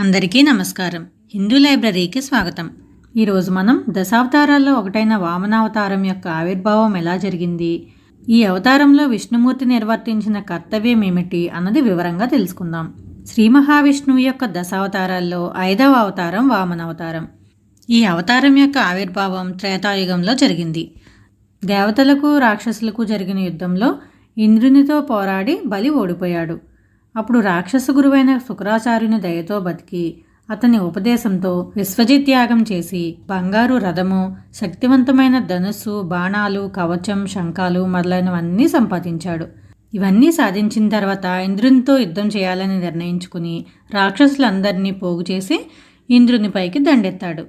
అందరికీ నమస్కారం. హిందూ లైబ్రరీకి స్వాగతం. ఈరోజు మనం దశావతారాల్లో ఒకటైన వామనావతారం యొక్క ఆవిర్భావం ఎలా జరిగింది? ఈ అవతారంలో విష్ణుమూర్తి నిర్వర్తించిన కర్తవ్యం ఏమిటి అన్నది వివరంగా తెలుసుకుందాం. శ్రీ మహావిష్ణువు యొక్క దశావతారాల్లో ఐదవ అవతారం వామనావతారం. ఈ అవతారం యొక్క ఆవిర్భావం త్రేతాయుగంలో జరిగింది. దేవతలకు రాక్షసులకు జరిగిన యుద్ధంలో ఇంద్రునితో పోరాడి బలి ఓడిపోయాడు. అప్పుడు రాక్షస గురువైన శుక్రాచార్యుని దయతో బతికి అతని ఉపదేశంతో విశ్వజిత్యాగం చేసి బంగారు రథము శక్తివంతమైన ధనుస్సు బాణాలు కవచం శంఖాలు మొదలైనవన్నీ సంపాదించాడు. ఇవన్నీ సాధించిన తర్వాత ఇంద్రునితో యుద్ధం చేయాలని నిర్ణయించుకుని రాక్షసులందరినీ పోగు చేసి ఇంద్రునిపైకి దండెత్తాడు.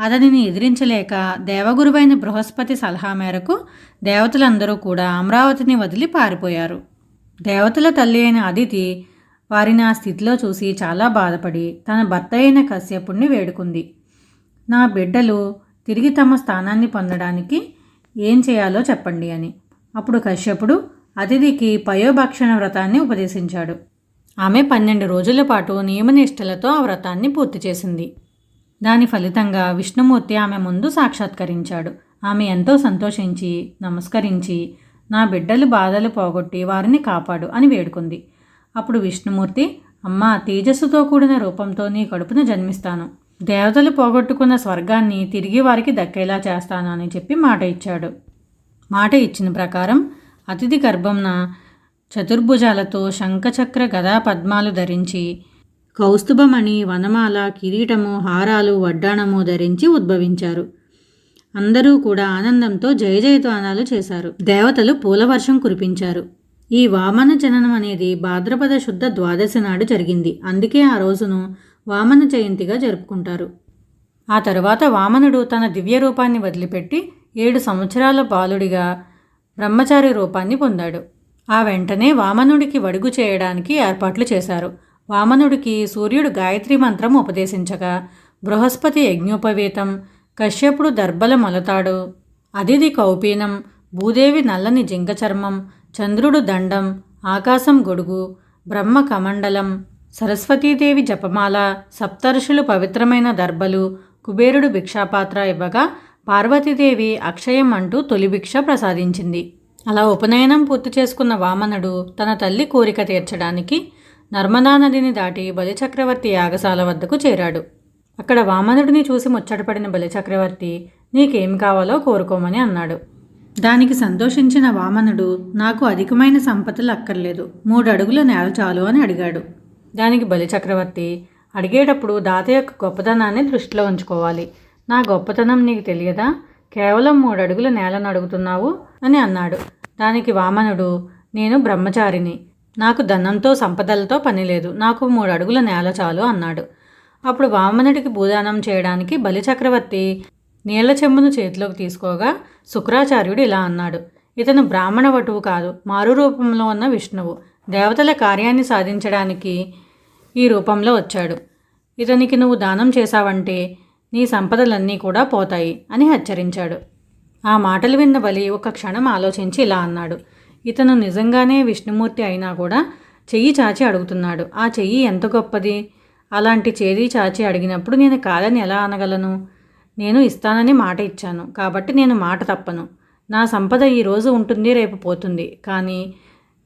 అతనిని ఎదిరించలేక దేవగురువైన బృహస్పతి సలహా మేరకు దేవతలందరూ కూడా అమరావతిని వదిలి పారిపోయారు. దేవతల తల్లి అయిన అదితి వారిని ఆ స్థితిలో చూసి చాలా బాధపడి తన భర్త అయిన కశ్యపుణ్ణి వేడుకుంది. నా బిడ్డలు తిరిగి తమ స్థానాన్ని పొందడానికి ఏం చేయాలో చెప్పండి అని. అప్పుడు కశ్యపుడు అతిథికి పయోభక్షణ వ్రతాన్ని ఉపదేశించాడు. ఆమె పన్నెండు రోజుల పాటు నియమనిష్టలతో ఆ వ్రతాన్ని పూర్తి చేసింది. దాని ఫలితంగా విష్ణుమూర్తి ఆమె ముందు సాక్షాత్కరించాడు. ఆమె ఎంతో సంతోషించి నమస్కరించి నా బిడ్డలు బాధలు పోగొట్టి వారిని కాపాడు అని వేడుకుంది. అప్పుడు విష్ణుమూర్తి అమ్మా తేజస్సుతో కూడిన రూపంతో నీ కడుపున జన్మిస్తాను. దేవతలు పోగొట్టుకున్న స్వర్గాన్ని తిరిగి వారికి దక్కేలా చేస్తాను అని చెప్పి మాట ఇచ్చాడు. మాట ఇచ్చిన ప్రకారం అతిథి గర్భంన చతుర్భుజాలతో శంఖచక్ర గదా పద్మాలు ధరించి కౌస్తుభమణి వనమాల కిరీటము హారాలు వడ్డాణము ధరించి ఉద్భవించారు. అందరూ కూడా ఆనందంతో జయ జయధ్వానాలు చేశారు. దేవతలు పూలవర్షం కురిపించారు. ఈ వామన జననం అనేది భాద్రపద శుద్ధ ద్వాదశి నాడు జరిగింది. అందుకే ఆ రోజును వామన జయంతిగా జరుపుకుంటారు. ఆ తరువాత వామనుడు తన దివ్య రూపాన్ని వదిలిపెట్టి ఏడు సంవత్సరాల బాలుడిగా బ్రహ్మచారి రూపాన్ని పొందాడు. ఆ వెంటనే వామనుడికి వడుగు చేయడానికి ఏర్పాట్లు చేశారు. వామనుడికి సూర్యుడు గాయత్రి మంత్రం ఉపదేశించగా బృహస్పతి యజ్ఞోపవేతం కశ్యపుడు దర్బల మొలతాడు. అదిది కౌపీనం భూదేవి నల్లని జింక చర్మం చంద్రుడు దండం ఆకాశం గొడుగు బ్రహ్మ కమండలం సరస్వతీదేవి జపమాల సప్తర్షులు పవిత్రమైన దర్బలు కుబేరుడు భిక్షాపాత్ర ఇవ్వగా పార్వతీదేవి అక్షయం అంటూ తొలి భిక్ష ప్రసాదించింది. అలా ఉపనయనం పూర్తి చేసుకున్న వామనుడు తన తల్లి కోరిక తీర్చడానికి నర్మదా నదిని దాటి బలిచక్రవర్తి యాగశాల వద్దకు చేరాడు. అక్కడ వామనుడిని చూసి ముచ్చటపడిన బలిచక్రవర్తి నీకేం కావాలో కోరుకోమని అన్నాడు. దానికి సంతోషించిన వామనుడు నాకు అధికమైన సంపదలు అక్కర్లేదు. మూడు అడుగుల నేల చాలు అని అడిగాడు. దానికి బలిచక్రవర్తి అడిగేటప్పుడు దాత యొక్క గొప్పతనాన్ని దృష్టిలో ఉంచుకోవాలి. నా గొప్పతనం నీకు తెలియదా? కేవలం మూడు అడుగుల నేలను అడుగుతున్నావు అని అన్నాడు. దానికి వామనుడు నేను బ్రహ్మచారిని. నాకు ధనంతో సంపదలతో పని లేదు. నాకు మూడు అడుగుల నేల చాలు అన్నాడు. అప్పుడు వామనుడికి భూదానం చేయడానికి బలిచక్రవర్తి నీళ్ళ చెంబును చేతిలోకి తీసుకోగా శుక్రాచార్యుడు ఇలా అన్నాడు ఇతను బ్రాహ్మణ వటువు కాదు మారు రూపంలో ఉన్న విష్ణువు. దేవతల కార్యాన్ని సాధించడానికి ఈ రూపంలో వచ్చాడు. ఇతనికి నువ్వు దానం చేశావంటే నీ సంపదలన్నీ కూడా పోతాయి అని హెచ్చరించాడు. ఆ మాటలు విన్న బలి ఒక క్షణం ఆలోచించి ఇలా అన్నాడు ఇతను నిజంగానే విష్ణుమూర్తి అయినా కూడా చెయ్యి చాచి అడుగుతున్నాడు. ఆ చెయ్యి ఎంత గొప్పది? అలాంటి చేది చాచి అడిగినప్పుడు నేను కాదని ఎలా అనగలను? నేను ఇస్తానని మాట ఇచ్చాను. కాబట్టి నేను మాట తప్పను. నా సంపద ఈరోజు ఉంటుంది రేపు పోతుంది. కానీ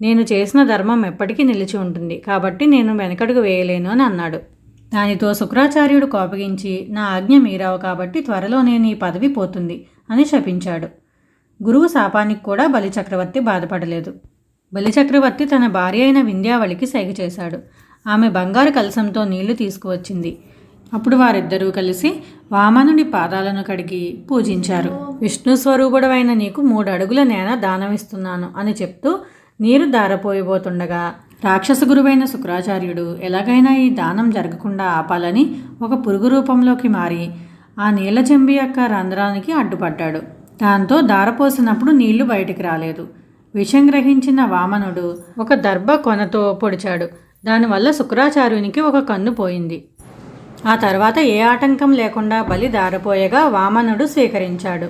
నేను చేసిన ధర్మం ఎప్పటికీ నిలిచి ఉంటుంది. కాబట్టి నేను వెనకడుగు వేయలేను అని అన్నాడు. దానితో శుక్రాచార్యుడు కోపగించి నా ఆజ్ఞ మీరావు కాబట్టి త్వరలో నేను ఈ పదవి పోతుంది అని శపించాడు. గురువు శాపానికి కూడా బలిచక్రవర్తి బాధపడలేదు. బలిచక్రవర్తి తన భార్య అయిన వింధ్యావళికి సైగ చేశాడు. ఆమె బంగారు కలసంతో నీళ్ళు తీసుకువచ్చింది. అప్పుడు వారిద్దరూ కలిసి వామనుడి పాదాలను కడిగి పూజించారు. విష్ణు స్వరూపుడవైన నీకు మూడు అడుగుల నేన దానమిస్తున్నాను అని చెప్తూ నీరు దారపోయిపోతుండగా రాక్షస గురువైన శుక్రాచార్యుడు ఎలాగైనా ఈ దానం జరగకుండా ఆపాలని ఒక పురుగు రూపంలోకి మారి ఆ నీళ్ళ చెంబి యొక్క రంధ్రానికి అడ్డుపడ్డాడు. దాంతో దారపోసినప్పుడు నీళ్ళు బయటికి రాలేదు. విషం గ్రహించిన వామనుడు ఒక దర్భ కొనతో పొడిచాడు. దానివల్ల శుక్రాచార్యునికి ఒక కన్ను పోయింది. ఆ తర్వాత ఏ ఆటంకం లేకుండా బలి దారపోయగా వామనుడు స్వీకరించాడు.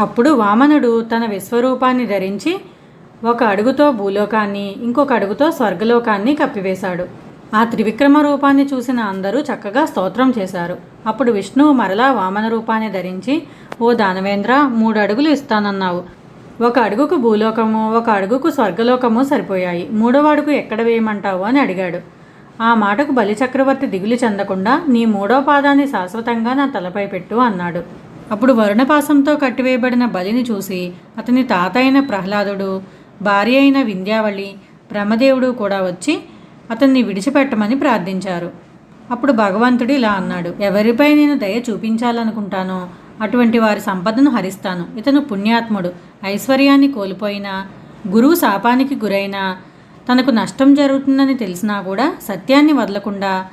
అప్పుడు వామనుడు తన విశ్వరూపాన్ని ధరించి ఒక అడుగుతో భూలోకాన్ని ఇంకొక అడుగుతో స్వర్గలోకాన్ని కప్పివేశాడు. ఆ త్రివిక్రమ రూపాన్ని చూసిన అందరూ చక్కగా స్తోత్రం చేశారు. అప్పుడు విష్ణువు మరలా వామన రూపాన్ని ధరించి ఓ దానవేంద్ర మూడు అడుగులు ఇస్తానన్నావు. ఒక అడుగుకు భూలోకము ఒక అడుగుకు స్వర్గలోకము సరిపోయాయి. మూడవ అడుగు ఎక్కడ వేయమంటావు అని అడిగాడు. ఆ మాటకు బలిచక్రవర్తి దిగులు చెందకుండా నీ మూడో పాదాన్ని శాశ్వతంగా నా తలపై పెట్టు అన్నాడు. అప్పుడు వరుణపాసంతో కట్టివేయబడిన బలిని చూసి అతని తాత అయిన ప్రహ్లాదుడు భార్య అయిన వింధ్యావళి బ్రహ్మదేవుడు కూడా వచ్చి అతన్ని విడిచిపెట్టమని ప్రార్థించారు. అప్పుడు భగవంతుడు ఇలా అన్నాడు ఎవరిపై నేను దయ చూపించాలనుకుంటానో అటువంటి వారి సంపదను హరిస్తాను. ఇతను పుణ్యాత్ముడు. ఐశ్వర్యాన్ని కోల్పోయినా గురువు శాపానికి గురైనా తనకు నష్టం జరుగుతుందని తెలిసినా కూడా సత్యాన్ని వదలకుండా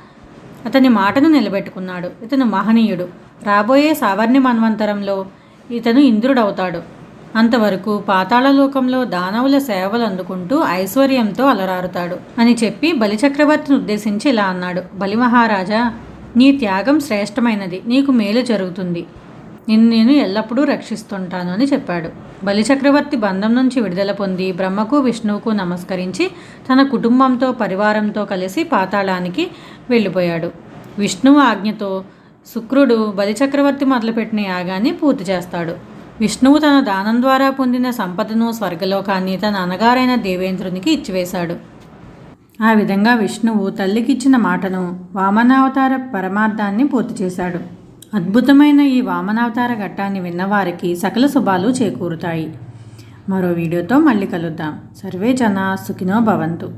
అతని మాటను నిలబెట్టుకున్నాడు. ఇతను మహనీయుడు. రాబోయే సావర్ణ్య మన్వంతరంలో ఇతను ఇంద్రుడవుతాడు. అంతవరకు పాతాళలోకంలో దానవుల సేవలు అందుకుంటూ ఐశ్వర్యంతో అలరారుతాడు అని చెప్పి బలిచక్రవర్తిని ఉద్దేశించి ఇలా అన్నాడు. బలి మహారాజా నీ త్యాగం శ్రేష్టమైనది. నీకు మేలు జరుగుతుంది. నిన్ను నేను ఎల్లప్పుడూ రక్షిస్తుంటాను అని చెప్పాడు. బలిచక్రవర్తి బంధం నుంచి విడుదల పొంది బ్రహ్మకు విష్ణువుకు నమస్కరించి తన కుటుంబంతో పరివారంతో కలిసి పాతాళానికి వెళ్ళిపోయాడు. విష్ణువు ఆజ్ఞతో శుక్రుడు బలిచక్రవర్తి మొదలుపెట్టిన యాగాన్ని పూర్తి చేస్తాడు. విష్ణువు తన దానం ద్వారా పొందిన సంపదను స్వర్గలోకాన్ని తన అనగారైన దేవేంద్రునికి ఇచ్చివేశాడు. ఆ విధంగా విష్ణువు తల్లికిచ్చిన మాటను వామనావతార పరమార్థాన్ని పూర్తి చేశాడు. అద్భుతమైన ఈ వామనావతార ఘట్టాన్ని విన్నవారికి సకల శుభాలు చేకూరుతాయి. మరో వీడియోతో మళ్ళీ కలుద్దాం. సర్వే జన సుఖినో భవంతు.